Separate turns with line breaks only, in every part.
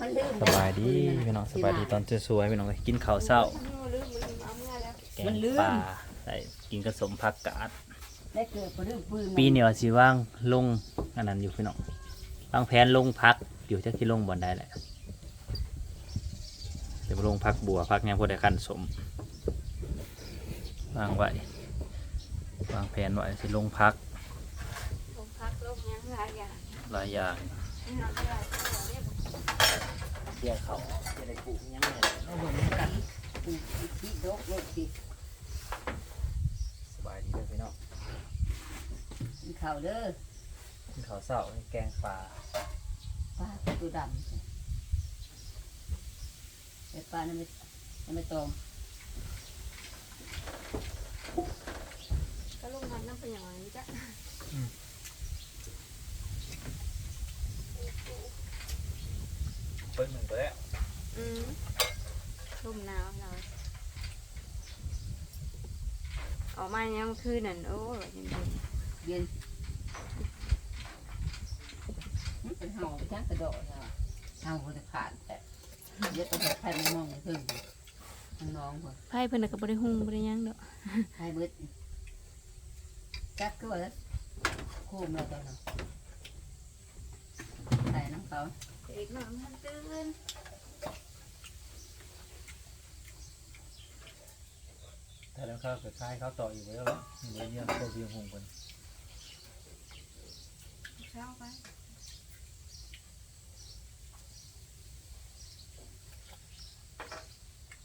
มันลืม
สบายดีพี่น้องสบายดีตอนสวยๆพี่น้องกินข้าวเช้า
ลืมลืมเอาเมื่อแล้ว
แกงปลาใส่กินกระสมผักกาด
ได้เกิดบ่ลืมปืน
ปีนี้ว่าสิว่างลงอันนั้นอยู่พี่น้องวางแผนลงพักอยู่จักที่ลงบ่ได้แหละเดี๋ยวลงพักบัวพักหยังพอได้คันสมวางไว้วางแผนไว้สิลงพัก
ลงพักลงยังหลายอย่าง
หลายอย่าง
นี่เราไม่ได้ตัวเรีย
เขาจะได้ปลูกยังไง
เอาบ่มีกันปืนที่ดกรถสิ
สบายดีเด้อพี่น้อง
กินข้าวเด้อ
กินข้าวเช้าแกงปลา
ปลาตัวดำไอ้ปลาเนั่นไม่ไม่ตรง
ก็ลงมันน้ำเป็นอย่างไรจ้ะ
เปิ้ลมึงก็ได้
อืมลมหนาวเราออกมายังคืนนั่นโอ้ยยังดี
เย็นมันเป็นเห่าไปจ้างกระโดดนะเห่าคนจะขาดแต่เดี๋ยวต้องไปใครมามองเพิ่มน้องคน
ไพ่เพิ่นน่ะก็บ่ได้หุ่งบ่ได้หยังดอก
ใครเบิดจักก็ว่าโคมเราตอนนั้นใส่น้ำเขา
อีกหน่อยมันตื่น
ถ้าแล้วข้าวก็คล้ายข้าวต่ออีกแล้วเนาะเดี๋ยวเนี่ยพวกพี่หงคน
เช้าไป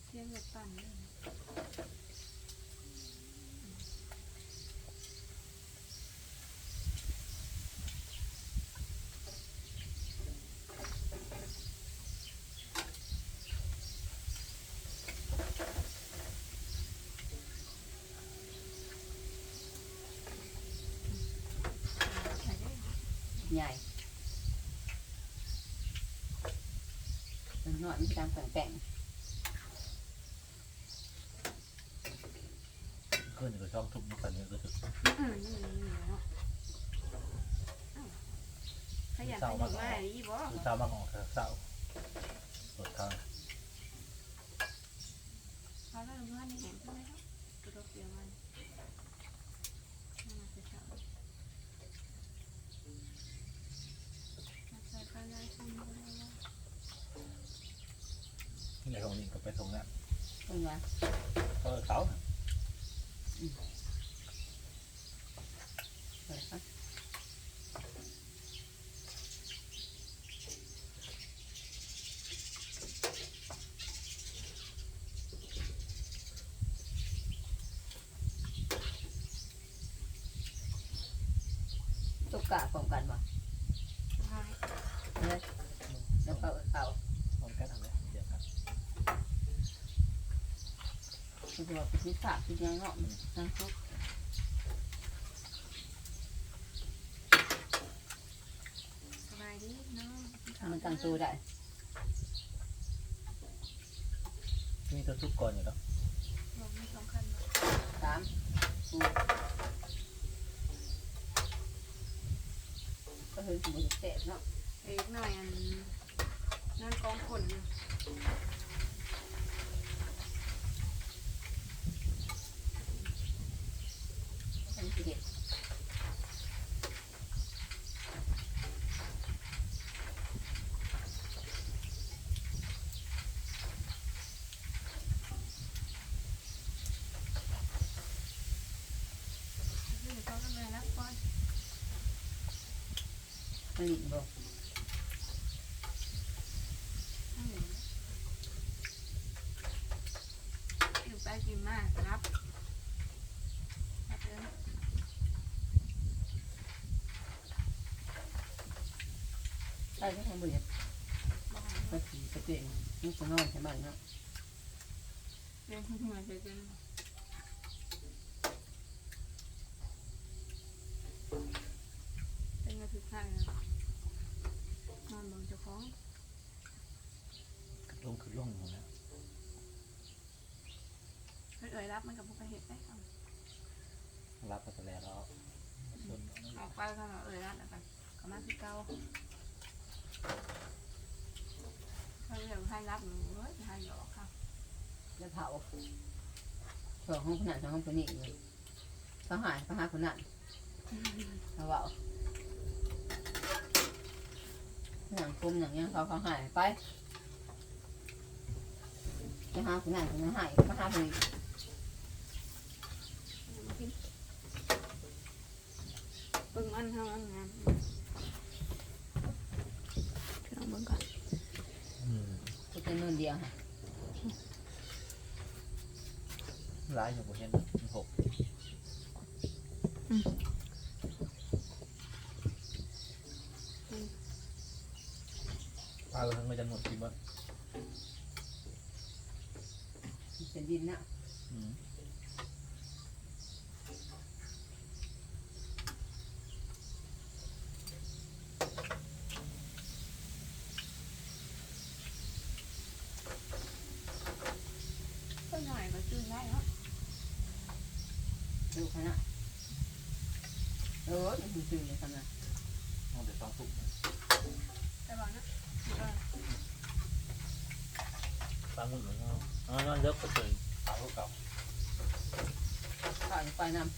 เสียงรถปั่นเลย
ใหญ่เป็นหน่อยมันตามแต่งแต่ง
ขึ้นก็ช่องทุบมันกันเนี่ยก็ถึง
อืมนี่นี่นี่เนาะอ้าวขยันขยันมาอีบ่
เช้ามากออกเช้าสดทาง
เขาเริ่มว่านี่เห็นใช่ไหมครับกระดกเดียวมันมาจะเช้ามาใส่ปลาไหลชุ่มเลยว่า
ใน ตรงนี้ก็ไปตรงนั้น
เคือว่าไปซื้อผักซื้อยังเนาะนั่งซุก
สบายดีเนาะ
มันตั้งตัวได้
มีตัวทุกก่อนอยู่แล้ว
ลงไม่สำคัญหรอก
สามกูก็เห็นสมุนเตะเนาะ
อีกหน่อยอันนั่นกองขนอยู่
อันนี้เด็ด
เดี๋ยวเขาก็เลยรับก่อน
มัน หลีกบ่
อืมอยู่ไปกินมากรับรับ
ใช่ก็ทำบ่อย
บอก
ก็ขี่กระเตงนี่ก็นอนใช่ไหมเนาะ
เรียนขึ้นมาเจอกันเป็นกระถือข้างนะ นอนบนเจ้าของ
ลงคือลงอยู่แล้ว
เฮ้ยเอ่ยรับมันกับพวกกระเห็ดได้เอา
รับไปแล้วส่วน
ออกไปก็มาเอ่ยรับแล้วกันก็มาคือเก่าให้รับหนูเว้ยให้หยอกค่ะ
จะเผาสองห้องขนาดสองห้องคนนี้เลยเขาหายเขาหาคนนั้นเขาบอก หนังกลมอย่างเงี้ยเขาเขาหายไปจะหาคนนั้นคนนั้นหายเขาหาคนนี้
เบิ่งอันเท่านั้นงามพี่น้องเบิ่งก่อน
อืม
ก็จะนู่นเดียวค่ะ
ร้ายอยู่บนเห็นมันหกปลาเราทั้งไม่จะหมดกินบ้าง
เป็ นดินนะ
อืม
ก็หน่อยก็ซื้อได้เนาะ
ดูขนาดเออมันคือเลยขนาด
เอาแต่ต้องทุก
แต่ว่านะเออ
ปลาหมึกเหมือนกันอ๋อนอนเลิกก็เลย ปลาลูกเก่า
ข้าวไปนำ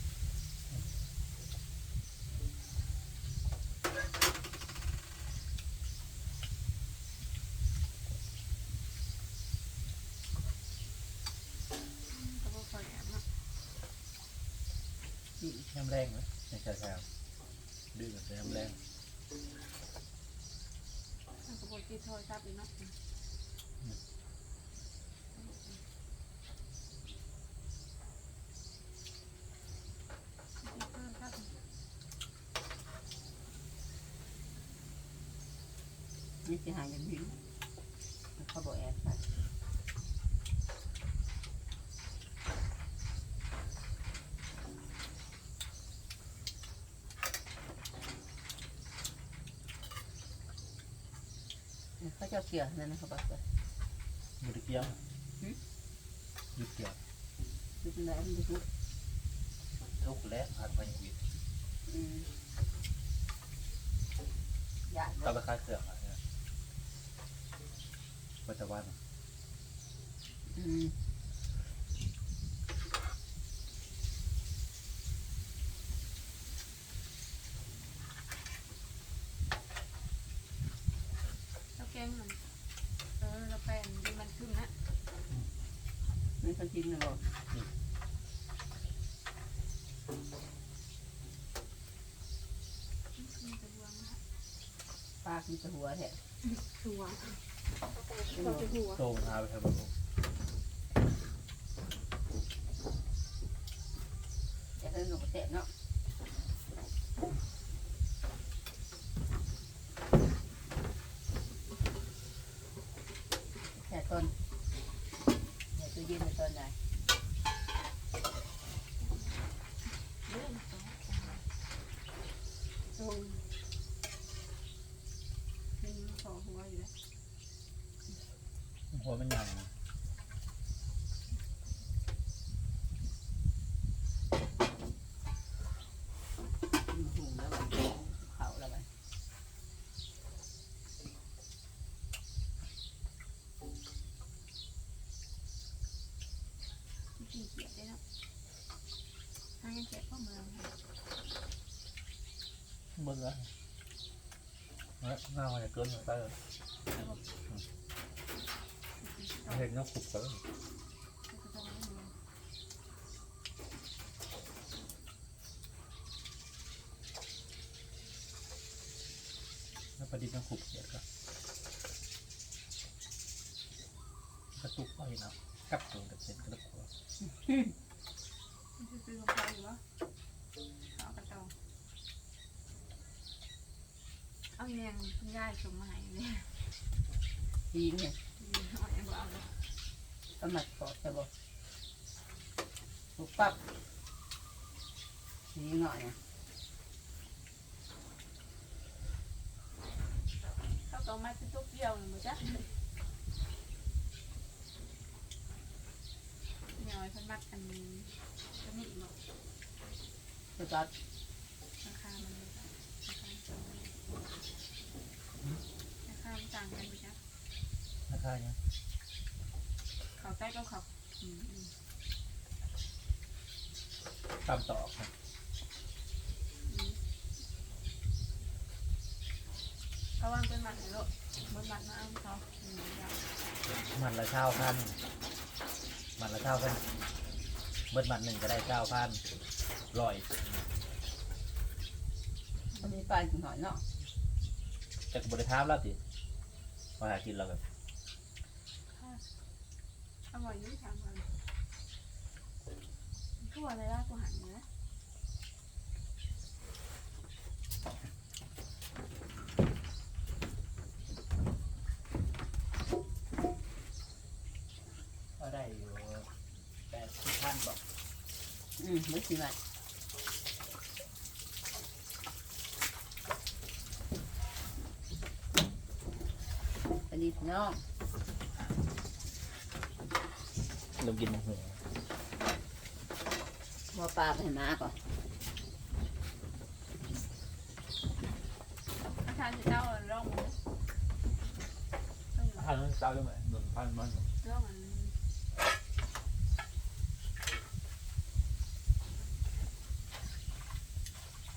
ก็บ่ค่อยแอบเนาะ
น้ำแรงไหมไม่ใช่แช่ดื้อแต่น้ำแรง
มันก็บ่ติดโทรศัพท์อีกเนาะติดโทรศัพท์
นี่จะหายยังหิวเขาบอกแอบไปเขาจะเกี่ยวนั่นนะเขาบอกว่า
มือเกี้ยวยุดเกี่ยว
ดูเป็นไรมันดู
ทุกแล้วผ่านไปอย่างวิทย์
อืมยาก
ก็ไปคล้ายเสือกอะ เนี่ยปัจจุบัน
อืม
แล้วแกงมันเออแล้วแป้งดีมันขึ้นนะ
นี่เขากินนะบอก
มันจะรวมนะ
ปลากินแต่หัวแท้
หัวเราจะหัว
โตมันพาไปทำแบบ
จะเล่มหนูกระเตะเนาะแค่ต้นเดี๋ยวตู้เย็นในต้นไหน
ตรงเป็นสองหัวอยู่แล้ว
หัวมันยัง
กินหุงแล้วแบบเขาแล้วไป
ที่เกียดได้แล้วถ้ายังเก็บข้อมือ
เบิ้งอะ หน้ามันจะเกินไปเลยเห็นน้ำขุบเลยแล้วประดิษฐ์น้ำขุบเดี๋ยวก็กระตุกไปนะกับตัวกับเส้นกระตุก
มันจะซื้อกับใครอยู่วะเอากระตอง เอาแยงคุณยายสมาให้เลย
ทีเนี่ย
เอาแยงบอกเอาเลย
ก็มัดกอดจะบอกปุ๊บปั๊บนี่หน่อยนะ
เขาต้องมาเป็นตุ๊กเดียวหนึ่งมั้งจ๊ะเดี๋ยวฉันมัดอันนี้จะมีอีกหรอก
จะจัด
ราคามันเลยจ้ะราคามัน ต่างกันราคามันต่างกันไปจ้ะ
นะคะายเนี่ย
เขาใกล้ก็เขาอืมอืม
ตำต่อครับ
อืมเขาวางเป็นหมันเหรอเบนหมันมาเอาเขาอืมอยาก
มันละเช้าพันมันละเช้าพันเบิดมันหนึ่งก็ได้เก้าพันร้อย
มันมีปลากินหอยเนาะ
แต่ก็บริทามแล้วสิ พอหากินแล้วแบบ
อร่อยอยุ่งทางกันทั่วเลยล่ะกูหันเนื้อ
ก็ได้อยู่แปดสิบพันบอก
อืมไม่สิมันอัน นี้พี่น้อง
ลงกินหมู
บัวปลาไปให้หมาก่อน
อาจารย์จะเจ้าร่องมันต้อง
พันเก้ายังไงหนึ่งพันมัน
ร่องมัน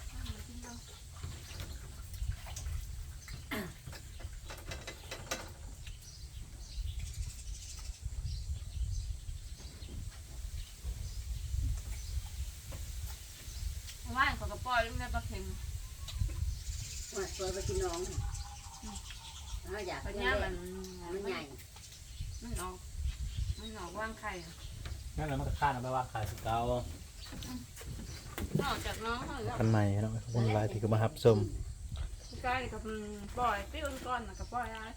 เอามากินเอาว่านเขาก็ปล่อยลูกได้ปลาเค็ม
ว่าตัวไปกินน้องเขาอยาก
ปัญ
กิน
ญา
เล
มัน
มันใหญ่
มันออก มันออกว่างไข่
นั่นแหละมันก็ค่าเอาไปว่าขายสิเก้าน
อกจากน้องเขาแล้ว
กันใหม่เนาะคนหลายที่ก็มาหับชม
ใกล้กับปล่อยปิ้วก้อนกับปล่อยอะไร